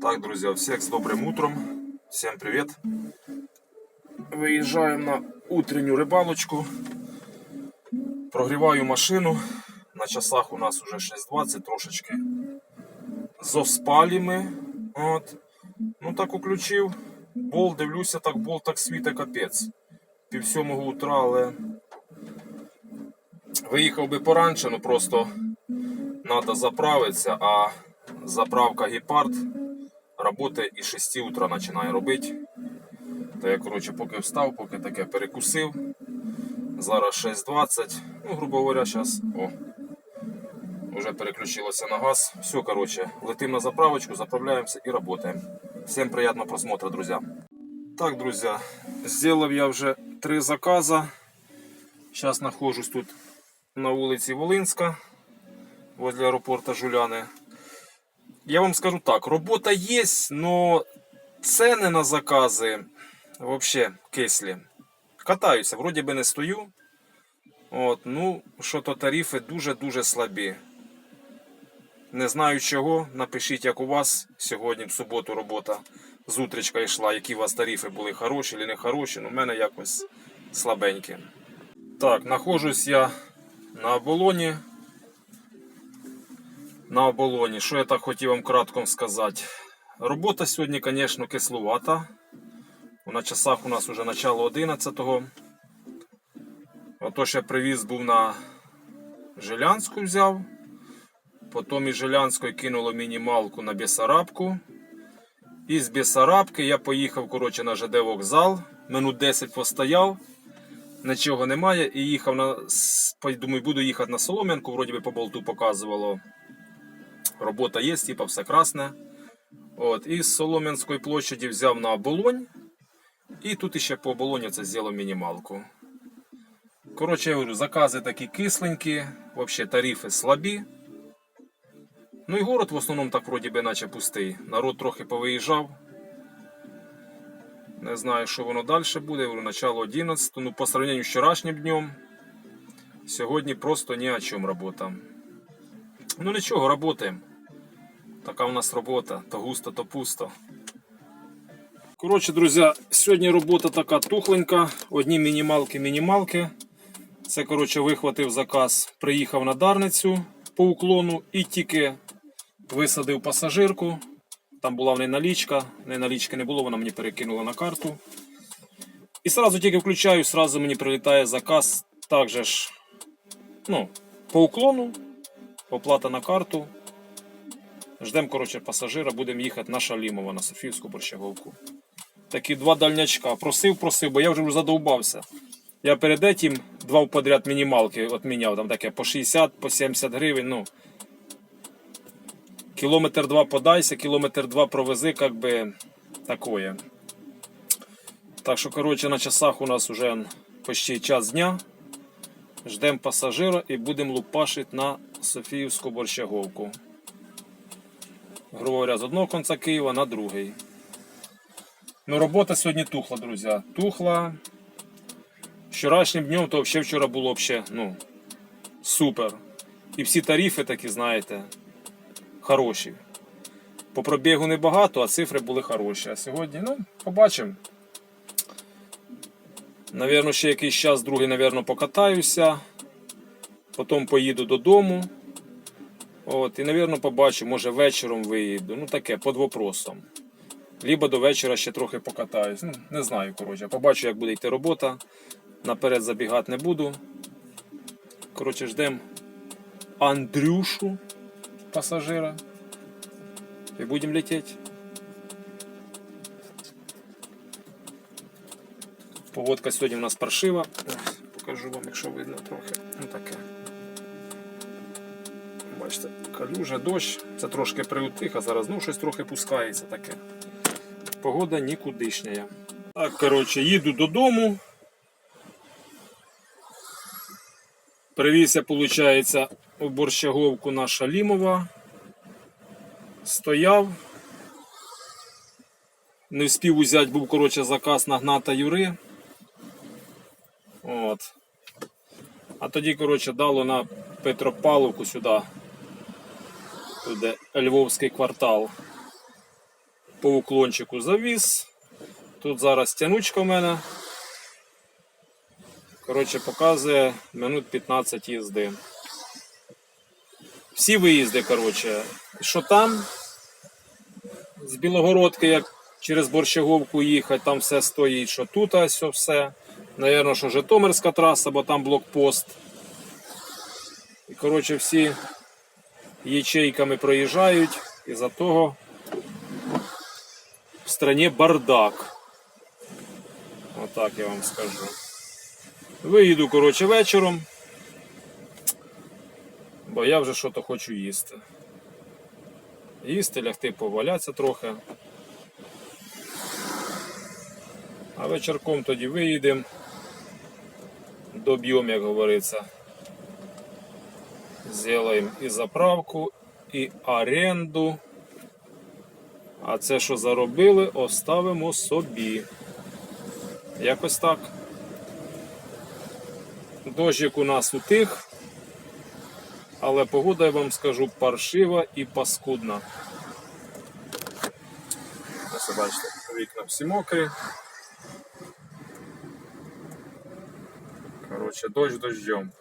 Так, друзья, всех с добрым утром. Всем привет. Выезжаем на утреннюю рыбалочку. Прогріваю машину. На часах у нас уже 6.20 трошечки. Зоспалі ми. От. Ну так уключив. Бол, дивлюся, так бол так світе капець. Пів сьомого утра, але виїхав би пораньше, ну просто треба заправитися, а заправка гепард Работає і 6 утра починає робити. То я, коротше, поки встав, поки таке перекусив. Зараз 6.20. Ну, грубо говоря, зараз. О, вже переключилося на газ. Все, коротше, летим на заправочку, заправляємося і працюємо. Всім приятного просмотра, друзі. Так, друзі, зробив я вже три закази. Зараз знаходжусь тут на вулиці Волинська, возле аеропорту Жуляни. Я вам скажу так, робота є, но ціни на закази вообще кислі. Катаюся, вроді би не стою. От, ну, що то тарифи дуже-дуже слабі. Не знаю чого. Напишіть, як у вас сьогодні в суботу робота з утречка йшла, які у вас тарифи були хороші чи не хороші. Ну, в мене якось слабенькі. Так, знаходжусь я на оболоні на оболоні. Що я так хотів вам кратко сказати? Робота сьогодні, звісно, кислувата. На часах у нас вже начало 11-го. Отож я привіз був на Жилянську взяв. Потім із Жилянської кинуло мінімалку на Бесарабку. І з Бесарабки я поїхав коротше, на ЖД вокзал. Минут 10 постояв. Нічого немає. І їхав на. Думаю, буду їхати на Солом'янку, вроді би по болту показувало. Робота є, типа все красне. От, І з Солом'янської площаді взяв на оболонь. І тут ще по оболоні це зробив мінімалку. Коротше, я говорю, закази такі кисленькі, взагалі тарифи слабі. Ну і город в основному так вроді би наче пустий. Народ трохи повиїжджав. Не знаю, що воно далі буде. Я говорю, начало 11. Ну, по сравненню з вчорашнім днем. Сьогодні просто ні о чому робота. Ну нічого, работаємо. Така у нас робота. То густо, то пусто. Коротше, друзі, сьогодні робота така тухленька. Одні мінімалки-мінімалки. Це, коротше, вихватив заказ, приїхав на Дарницю по уклону і тільки висадив пасажирку. Там була в неї налічка. В неї налічки не було, вона мені перекинула на карту. І сразу тільки включаю, сразу мені прилітає заказ. Також ж, ну, по уклону. Оплата на карту. Ждемо, коротше, пасажира, будемо їхати на Шалімова, на Софіївську борщаговку. Такі два дальнячка. Просив, просив, бо я вже задовбався. Я перед этим два подряд мінімалки відміняв, там таке по 60, по 70 гривень. ну. Кілометр два подайся, кілометр два провези, как би такое. Так що, коротше, на часах у нас вже почти час дня. Ждемо пасажира і будемо лупашити на Софіївську борщаговку. Грубо говоря, з одного кінця Києва на другий. Ну, робота сьогодні тухла, друзі. Тухла. Вчорашнім днем, то взагалі вчора було взагалі, ну, супер. І всі тарифи такі, знаєте, хороші. По пробігу небагато, а цифри були хороші. А сьогодні, ну, побачимо. Навірно, ще якийсь час, другий, навірно, покатаюся. Потім поїду додому. От, І, навірно, побачу, може вечором виїду. Ну таке, під вопросом. Либо до вечора ще трохи покатаюсь. Ну, Не знаю, коротше. Побачу, як буде йти робота. Наперед забігати не буду. Коротше, ждемо Андрюшу пасажира. І будемо летіти. Погодка сьогодні у нас паршива. Покажу вам, якщо видно трохи. Ну таке. Бачите, калюжа, дощ, це трошки приутих, а зараз ну щось трохи пускається таке. Погода нікудишня. Так, коротше, їду додому. Привізся, виходить, у борщаговку на Шалімова. Стояв. Не встиг узяти, був коротше, заказ на Гната Юри. От. А тоді, коротше, дало на Петропавловку сюди. Туди Львовський квартал. по уклончику завіз. Тут зараз тянучка в мене. Коротше, показує минут 15 їзди. Всі виїзди, коротше, що там, з Білогородки, як через Борщаговку їхати, там все стоїть, що тут ось все. Навірно, що Житомирська траса, бо там блокпост. І, коротше, всі ячейками проїжджають, і за того в стране бардак. Отак я вам скажу. Виїду, коротше, вечором, бо я вже що-то хочу їсти. Їсти, лягти, повалятися трохи. А вечірком тоді виїдемо, доб'ємо, як говориться. Зробимо і заправку, і оренду. А це, що заробили, оставимо собі. Якось так. Дощик у нас утих, але погода, я вам скажу, паршива і паскудна. Ось бачите, вікна всі мокрі. Коротше, дощ дождем.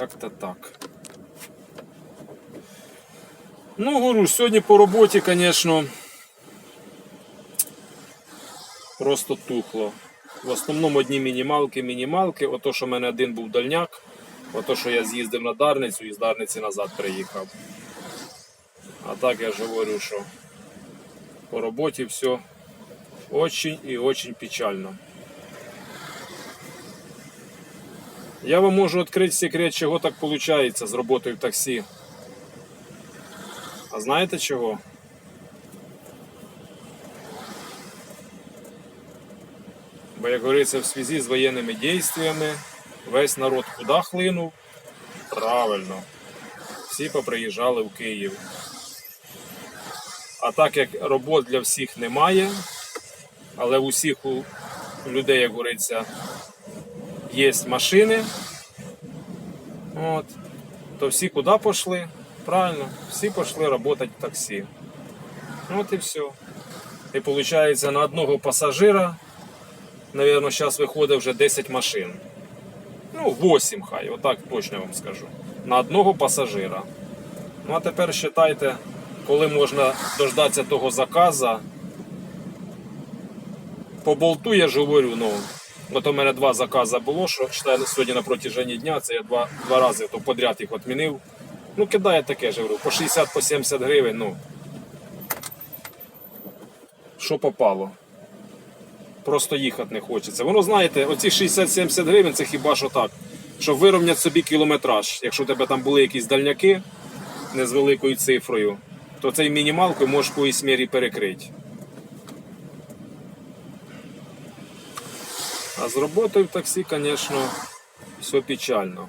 Як-то так. Ну, говорю, сьогодні по роботі, звісно, просто тухло. В основному одні мінімалки, мінімалки. Ото, що в мене один був дальняк, ото, що я з'їздив на Дарницю і з Дарниці назад приїхав. А так я ж говорю, що по роботі все очень і очень печально. Я вам можу відкрити секрет, чого так виходить з роботою в таксі. А знаєте чого? Бо, як говориться, в зв'язку з воєнними дійствами весь народ куди хлинув? Правильно. Всі поприїжджали в Київ. А так як робот для всіх немає, але у всіх у людей, як говориться, є машини, от, то всі куди пішли? Правильно, всі пішли працювати в таксі. От і все. І виходить, на одного пасажира, напевно, зараз виходить вже 10 машин. Ну, 8 хай, отак точно вам скажу. На одного пасажира. Ну а тепер вважайте, коли можна дождатися того заказа. По болту я ж говорю, ну, от у мене два закази було, що сьогодні на протяженні дня, це я два, два рази то подряд їх відмінив. Ну, кидає таке ж говорю, по 60 по 70 гривень, ну. Що попало? Просто їхати не хочеться. Воно, знаєте, оці 60-70 гривень це хіба що так. Щоб вирівняти собі кілометраж. Якщо у тебе там були якісь дальняки не з великою цифрою, то цей мінімалку можеш по якійсь мірі перекрити. А з роботою в таксі, звісно, все печально.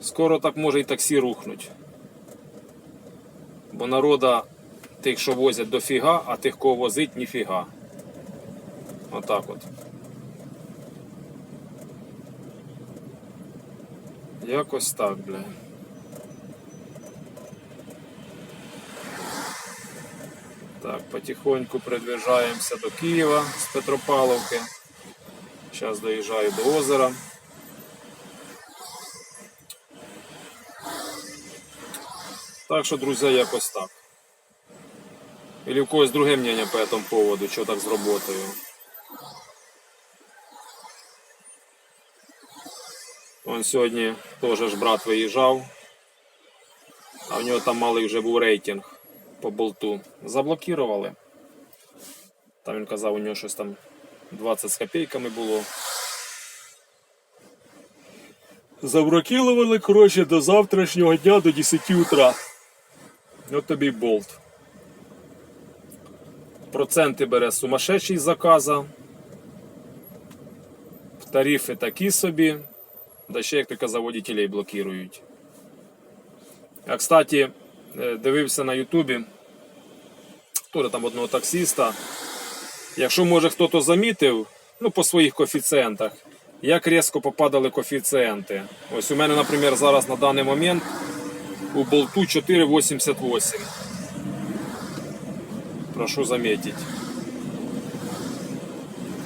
Скоро так може і таксі рухнуть. Бо народа тих, що возять дофіга, а тих, кого возить, ніфіга. Отак от. Якось так, бля. Так, потихоньку продвижаємося до Києва з Петропавловки. Зараз доїжджаю до озера. Так що, друзі, якось так. Или у когось друге мнение по этому поводу, що так з роботою. Он сьогодні теж ж брат виїжджав, а в нього там малий вже був рейтинг по болту. Заблокували. Там він казав, у нього щось там 20 з копійками було. Заблокували, коротше, до завтрашнього дня до 10 утра. От тобі болт. Проценти бере сумасшедший заказа. Тарифи такі собі. Да ще, як то казав, водителей блокують. Я, кстати, дивився на Ютубі теж там одного таксиста. Якщо може хтось замітив, ну по своїх коефіцієнтах, як різко попадали коефіцієнти. Ось у мене, наприклад, зараз на даний момент у болту 4,88. Прошу замітити.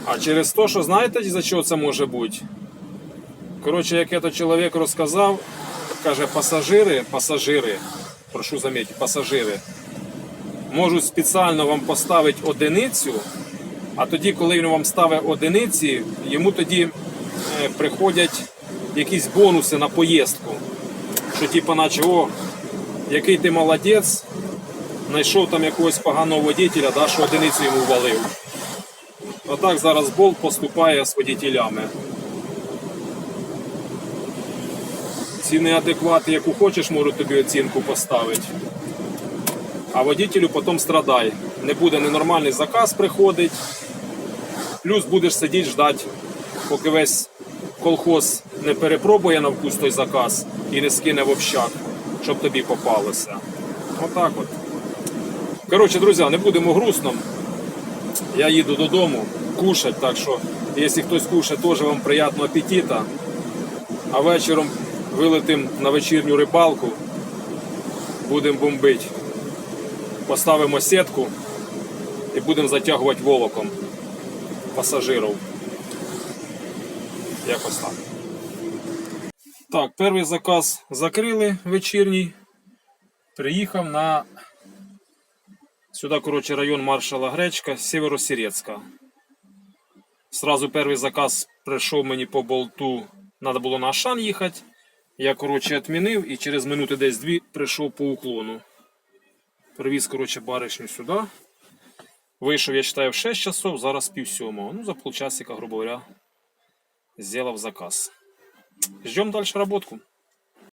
А через те, що знаєте, за що це може бути? Коротше, як этот чоловік розказав, каже, пасажири, пасажири, прошу замітити, пасажири, можуть спеціально вам поставити одиницю, а тоді, коли він вам ставить одиниці, йому тоді е, приходять якісь бонуси на поїздку. Що типу, наче, о, який ти молодець, знайшов там якогось поганого водителя, да, що одиницю йому ввалив. Отак зараз болт поступає з водителями. Ці неадеквати, яку хочеш, можуть тобі оцінку поставити. А водителю потім страдай. Не буде ненормальний заказ приходить. Плюс будеш сидіти ждати, поки весь колхоз не перепробує на вкус той заказ і не скине в общак, щоб тобі попалося. Отак от. Коротше, друзі, не будемо грустно. Я їду додому кушать, так що, якщо хтось кушає, теж вам приємного апетита. А вечором вилетим на вечірню рибалку, будемо бомбити. Поставимо сітку і будемо затягувати волоком пасажирів. Якось так. Так, перший заказ закрили вечірній. Приїхав на сюди, коротше, район маршала Гречка, Сєверосірецька. Сразу перший заказ прийшов мені по болту. Треба було на Ашан їхати. Я, коротше, відмінив і через минути десь дві прийшов по уклону. Привіз, коротше, баришню сюди. Вийшов, я вважаю, в 6 часов, зараз пів сьомого. Ну, за полчасика, грубо говоря, зробив заказ. Ждем далі роботку.